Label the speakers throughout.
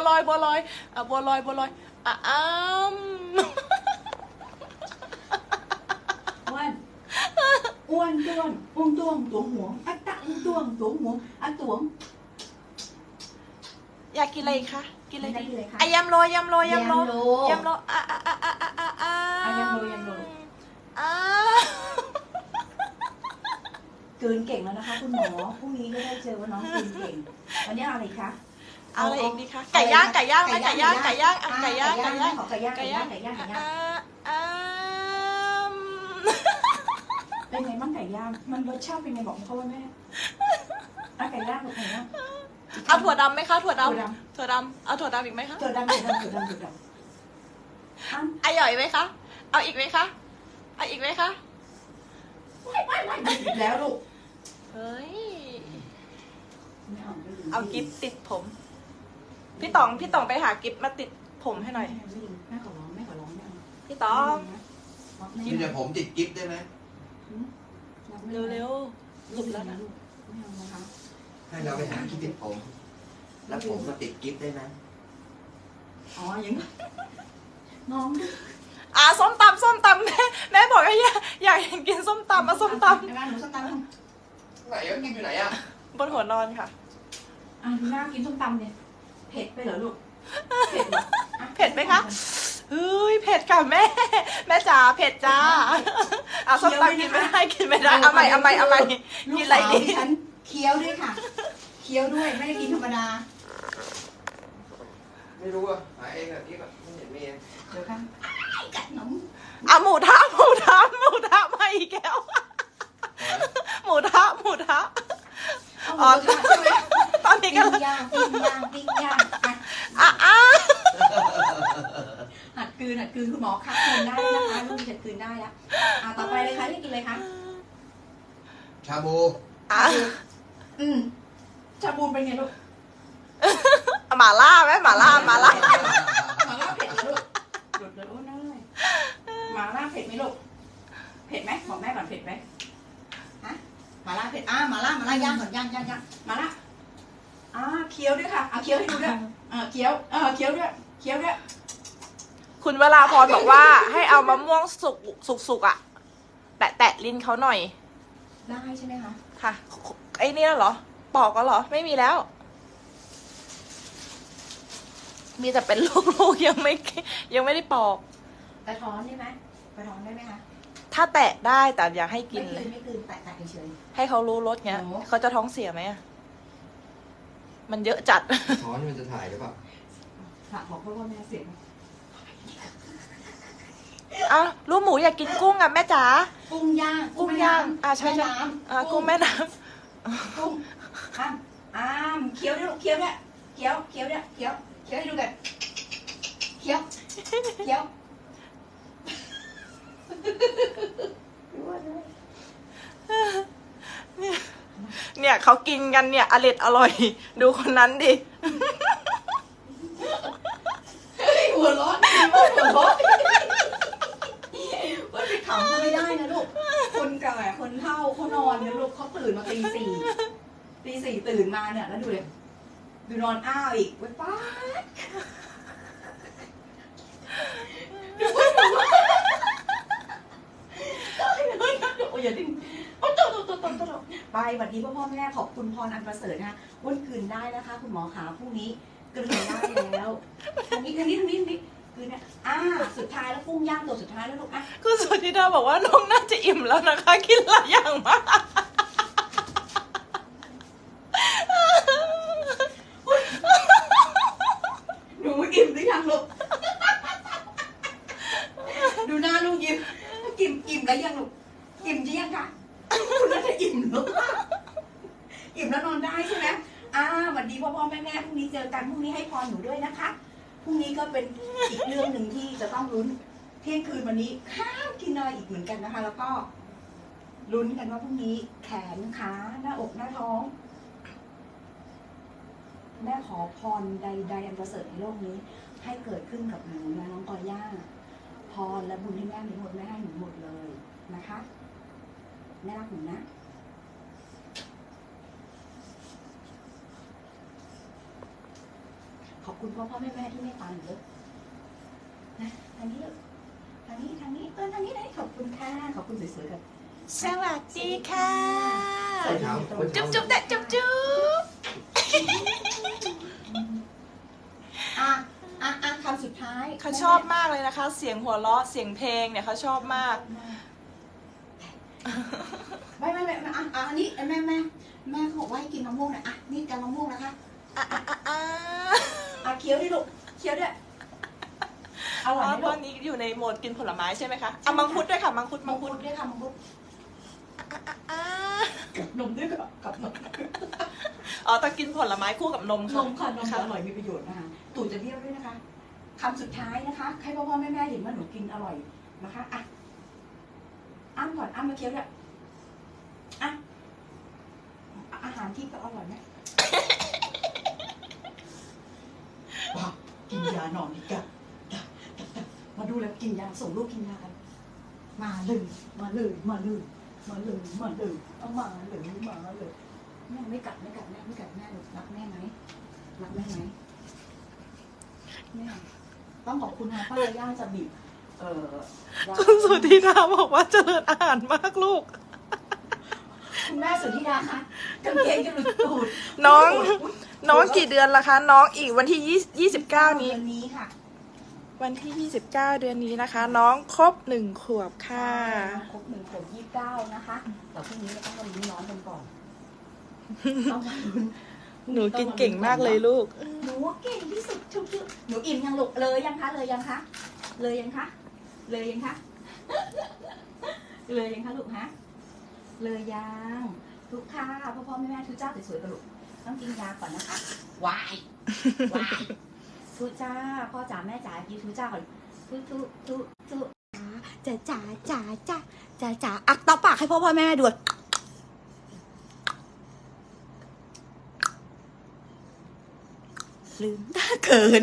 Speaker 1: วลอยบัวลอยอะบัวลอยบัวลอยอะอ้าม
Speaker 2: อ้วนอ้วนต้วนอ้วงต้วงตัวหัวอัตตะอ้วงต้วงตัวหัวอัตตวง
Speaker 1: อยากกินอะไรอีกคะกินอะไร
Speaker 2: ได้
Speaker 1: ดี
Speaker 2: เลยค่ะ
Speaker 1: อะยำโรยยำโรยยำโร
Speaker 2: ยำโร
Speaker 1: ยำโรอะอะอะอะอะอะอะ
Speaker 2: อะยำโรยำโร
Speaker 1: อะ
Speaker 2: กลืนเก่งแล้วนะคะ คุณหมอพรุ่งนี้ก็ได้เจอว่าน้องกลืนเก่ง วันนี้เอาอะไรคะ
Speaker 1: เอาอะไรอีกดีคะไก่ย่างไก่ย่างไหมไก่ย่างไก่ย่างอะไก่ย่างไก่ย่าง
Speaker 2: ขอไก่ย่าง
Speaker 1: ไก่
Speaker 2: ไก่
Speaker 1: ย่า
Speaker 2: ย่างงไก่ย่างไก่ย่าง
Speaker 1: อะอะ
Speaker 2: เป็นไงบ้างไก่ย่างมันรสชาติเป็นไงบอกพ่อแม่อะไก่ย่างกับไก่ย่าง
Speaker 1: เอาถั่วดำไหมคะถั่วด
Speaker 2: ถั่วดำ
Speaker 1: ถั่วดำเอาถั่วดำอีกไหมคะำ
Speaker 2: ถั่วดำถั่วดำถั่วดำถั่วดำอ้าว
Speaker 1: อร่อยไหมคะเอาอีกไหมคะเอาอีกไหมคะ
Speaker 2: ไม่ไม่ไม่หยุดแล้วลูก
Speaker 1: เฮ้ย
Speaker 2: ไม่เอาไม่ดี
Speaker 1: เอากิฟต์ติดผม พี่ต๋องพี่ต๋องไปหากิฟต์มาติดผมให้หน่อย
Speaker 2: ไม่ดีแม่ขอร้องแม่ขอร้องไม่เอา
Speaker 1: พี่ต๋อง
Speaker 3: พี่จะผมติดกิฟต์ได้ไหม
Speaker 1: เร็วๆหลุดแล้วนะ
Speaker 2: ไม่เอานะคะ
Speaker 3: ให้เราไปหาที่ติดผม แล้วผมมาติดกิฟต์ได้ไหม
Speaker 2: อ๋อยังน้อง
Speaker 1: อะส้มตำส้มตำแม่แม่บอกว่าอยากอยากกินส้มตำมาส้มต
Speaker 2: ในบ้านหนูส้มตำ
Speaker 3: ไหนอะกิฟต์อยู่ไหนอะำ
Speaker 1: บนหัวนอนค่ะ
Speaker 2: อะดูหน้ากินส้มตำเนี่ย เผ็ดไปเหรอลูก เผ็ดเหรออ่
Speaker 1: เผ็ดไหมคะเฮ้ยเผ็ดค่ะแม่ แม่จ๋าเผ็ดจ้าอะส้มตำกินไม่ได้กินไม่ได้เอาใหม่เอาใหม่เอาใหม่
Speaker 2: ลู
Speaker 1: กิน
Speaker 2: ก
Speaker 1: อะไร
Speaker 2: สาว
Speaker 1: ดี
Speaker 2: ดิฉันเคี้ยวด้วยค่ะ เคี้ยวด้วยไม่ได้กินธรรมดา
Speaker 3: ไม่รู้อะหาเองอะกิฟต์อะไม่เห็นมี
Speaker 2: เดี๋ยวค่ะไอ้กัดหนม
Speaker 1: อะหมูทะหมูทะหมูทะมาอีกแล้วหมูทะหมูทะ
Speaker 2: เอา
Speaker 1: อ๋อ
Speaker 2: หมูกระทะใช่ไหม
Speaker 1: ตอนนี้
Speaker 2: ปิ้
Speaker 1: ก็
Speaker 2: งย่างปิ้งย่างปิ้งย่างอะ
Speaker 1: อะอะ
Speaker 2: หัดกลืนหัดกลืนคุณหมอคัดกลืนได้นะคะลูกหัดกลืนได้แล้วอะต่อไปเลยค่ะเรียกกินเลยค่ะ
Speaker 3: ชาบู
Speaker 1: อะ
Speaker 2: อืมชาบูเป็นไงลูก
Speaker 1: หมาล่าไหมหมาล่าหมาล่า
Speaker 2: หมาล่าเผ็ดเหรอลูกหลุดเลยโอ้น้อยหมาล่าเผ็ดไหมลูกเผ็ดไหมบอกแม่ก่อนเผ็ดไหมฮะหมาล่าเผ็ดอ่าหมาล่าหมาล่าย่างก่อนย่างย่างย่างหมาล่า อ่าเคี้ยวด้วยค่ะเอาเคี้ยวให้ดูด้วยอ่าเคี้ยวเออเคี้ยวด้วยเคี้ยวด้วย
Speaker 1: คุณเวลาพรบอกว่า ให้เอามะม่วงสุกสุกสุกๆอะแตะแตะลิ้นเขาหน่อย
Speaker 2: ได้ใช่ไหมคะ
Speaker 1: ค่ะ ไอ้นี่แล้วเหรอ ปอกก็เหรอ ไม่มีแล้ว มีแต่เป็นลูกๆยังไม่ยังไม่ได้ปอก
Speaker 2: กระท้อนได้ไหมกระท้อนได้ไหมคะ
Speaker 1: ถ้าแตะได้แต่อย่าให้กิ
Speaker 2: ไม่
Speaker 1: น
Speaker 2: คื
Speaker 1: เล
Speaker 2: น
Speaker 1: ย
Speaker 2: ไม่คืนแตะแตะเฉย
Speaker 1: ให้เขารู้รสเงี้ย
Speaker 2: โอ้
Speaker 1: เขาจะท้องเสียไหมอะ มันเยอะจัด
Speaker 3: ช้อนมันจะถ่ายหรือเปล่า
Speaker 2: ๆฝากบอกพ่อว่าแม่เสียง
Speaker 1: อ้าวลูกหมูอยากกินกุ้งอะแม่จ๋า
Speaker 2: กุ้งย่าง
Speaker 1: กุ้งย่าง อะใช่
Speaker 2: แม่
Speaker 1: ใช่
Speaker 2: น้ำ
Speaker 1: อ่ากุ้งแม่น้
Speaker 2: กุ้งอ้ามอ้ามเคี้ยวด้วยลูกเคี้ยวด้วยเคี้ยวเคี้ยวด้วยเคี้ยวเคี้ยวให้ดูกันเคี้ยวเคี้ยวำ
Speaker 1: เนี่ยเขากินกันเนี่ยอร่อยอร่อย ดูคนนั้นดิ
Speaker 2: เฮ้ยหัวเร้อนหัวเร้อนว่าไปขำเขาไม่ได้นะลูก คนแก่คนเฒ่าเขานอนนะลูกเขาตื่นมาตีสี่ตีสี่ตื่นมาเนี่ยแล้วดูเลยดูนอนอ้าวอีกเว้ยป้าดโอ้ยอย่าดิ้น โอ้โตโตโตโตโตไปสวัสดีพ่อพ่อแม่ขอบคุณพรอันประเสริฐนะคะวันคืนได้นะคะ คุณหมอขาพรุ่งนี้กลืนได้แล้วทางนี้ทางนี้ทางนี้ทางนี้กลืนเนี่ยอ่าสุดท้ายแล้วกุ้งย่างตัวสุดท้ายแล้วลูกอะ
Speaker 1: คุณสุธิดาบอกว่าน้องน่าจะอิ่มแล้วนะคะ กินหลายอย่างมาก
Speaker 2: หนูอิ่มหรือยังลูก ดูหน้าลูกยิ้มอิ่มอิ่มแล้วยังลูก อิ่มหรือยังคะคุณน่าจะอิ่มลูกอิ่มแล้วนอนได้ใช่ไหมอ่าสวัสดีพ่อพ่อแม่แม่พรุ่งนี้เจอกันพรุ่งนี้ ให้พรหนูด้วยนะคะ พรุ่งนี้ก็เป็นอีกเรื่องหนึ่งที่จะต้องลุ้น เที่ยงคืนวันนี้ห้ามกินอะไรอีกเหมือนกันนะคะ แล้วก็ลุ้นกันว่าพรุ่งนี้แขนขาหน้าอกหน้าท้อง แม่ขอพรใด ๆ อันประเสริฐในโลกนี้ ให้เกิดขึ้นกับหนูและน้องกอย่าพรและบุญที่แม่มีหมดแม่ให้หนูหมดเลยนะคะแม่รักหนูนะ ขอบคุณพ่อพ่อแม่แม่ที่เมตตาหนูเลยนะทางนี้ลูกทางนี้ทางนี้เออทางนี้ได้ขอบคุณค่ะขอบคุณสวยๆกัน
Speaker 1: สวัสดีค่ะ
Speaker 3: ใส่เท้าคน
Speaker 1: จุ๊บ
Speaker 3: เท้า
Speaker 1: จุ๊บเด็กจุ๊บจุ๊บ
Speaker 2: อะอะอะคำสุดท้าย
Speaker 1: เขาชอบมากเลยนะคะ เสียงหัวเราะเสียงเพลงเนี่ยเขาชอบมาก
Speaker 2: ไม่ไม่ไม่ไม่อะอะอันนี้แม่แม่แม่เขาบอกว่าให้กินมะม่วงหน่อยอะนี่แกงมะม่วงนะคะ
Speaker 1: อะอะอะอะ
Speaker 2: อะเคี้ยวดิลูกเคี้ยวด้วยอ
Speaker 1: อ๋
Speaker 2: ร่อย
Speaker 1: อ
Speaker 2: ไหม
Speaker 1: ต
Speaker 2: ลู
Speaker 1: อกนนี้อยู่ในโหมดกินผลไม้ใช่ไหมคะเอามังคุดด้วยค่ะมังคุด
Speaker 2: มั
Speaker 1: มั
Speaker 2: ง
Speaker 1: ง
Speaker 2: คุ
Speaker 1: คุ
Speaker 2: ด
Speaker 1: ด
Speaker 2: ด้วยค่ะมังคุด
Speaker 1: อะ
Speaker 2: กับนมด้วยกับกับนม
Speaker 1: อ๋อต้องกินผลไม้คู่กับนม
Speaker 2: น
Speaker 1: ค่ะ
Speaker 2: มค่ะนมอร่อยมีประโยชน์นะคะตู่จะเบี้ยวด้วยนะคะคำสุดท้ายนะคะให้พ่อพ่อแม่แม่เห็นว่าหนูกินอร่อยนะคะอะอ้ำก่อนอ้ำมาเคี้ยวด้วยอะอาหารที่ก็อร่อยไหม ว้ากินยานอนดีกว่ามาดูแล้วกินยาส่งลูกกินยากันมาเลยมาเลยมาเลยมาเลยมาเลยเอามาเลยมาเลยแม่ไม่กัดไม่กัดแม่ไม่กัดแม่หนูรักแม่ไหมรักแม่ไหมแม่ต้องขอบคุณนะป้าย่าจะบีบเอ่อ
Speaker 1: คุณสุธีดาบอกว่าเจริญอาหารมากลูก
Speaker 2: คุณแม่สุธิดาคะกางเกงจะหลุดตูด
Speaker 1: น้อง น้องกี่เดือนละคะ น้องอีกวันที่ยี่สิบเก้านี้
Speaker 2: เดือนนี้ค่ะ
Speaker 1: วันที่ 29 เดือนนี้นะคะ น้องครบหนึ่งขวบค่ะ
Speaker 2: ครบหนึ่งขวบยี่สิบเก้านะคะแต่พรุ่งนี้เราต้องมาลุ้นน้องกันก่อนต้องมาลุ้น
Speaker 1: หนูกินเก่งมากเลยลูก
Speaker 2: หนูเก่งที่สุดทุกทุกหนูอิ่มยังลูกเลยยังคะ เลยยังคะ เลยยังคะ เลยยังคะ เลยยังคะลูกฮะ เลยยังทุกค่ะพ่อพ่อแม่แม่ทุกเจ้าสวยๆกันลูกต้องกินยาก่อนนะคะวายวายทุกจ้าพ่อจ๋าแม่จ๋ากินทุกเจ้าก่อนทุกทุกทุกทุกจ๋าจ๋าจ๋าจ๋าจ๋าจ๋าอักต่อปากให้พ่อพ่อแม่แม่ดูลืมตาเขิน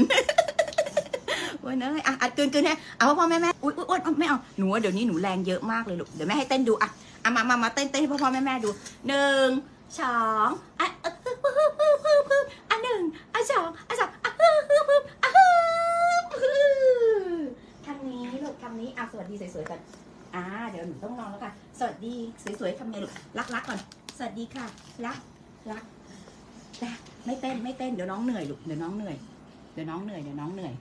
Speaker 2: วันนั้นอะอัดเกินเกินแน่เอาพ่อพ่อแม่แม่อุ้ยอุ้ยอุ้ยไม่เอาหนูว่าเดี๋ยวนี้หนูแรงเยอะมากเลยลูกเดี๋ยวแม่ให้เต้นดูอะ อะมามามาเต้นเต้นให้พ่อพ่อแม่แม่ดูหนึ่งสองอะอะฮึบฮึบฮึบฮึบฮึบอะหนึ่งอะสองอะสามอะฮึบฮึบฮึบอะฮึบฮึบทางนี้ลูกทางนี้อะสวัสดีสวยๆกันอ่าเดี๋ยวหนูต้องนอนแล้วค่ะ สวัสดีสวยๆทำไงลูกรักรักก่อน สวัสดีค่ะ รักรักรักไม่เต้นไม่เต้นเดี๋ยวน้องเหนื่อยลูกเดี๋ยวน้องเหนื่อยเดี๋ยวน้องเหนื่อยเดี๋ยวน้องเหนื่อย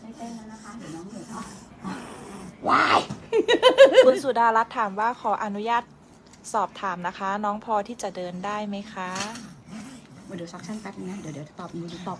Speaker 2: ไม่เต้นแล้วนะคะเดี๋ยวน้องเหนื่อยอ๋อว้าย
Speaker 1: คุณสุดารัตน์ถามว่าขออนุญาตสอบถามนะคะ น้องพอที่จะเดินได้ไหมคะ
Speaker 2: เดี๋ยวซักชั่นแป๊บนึงนะ เดี๋ยวเดี๋ยวตอบหนูดูตอบ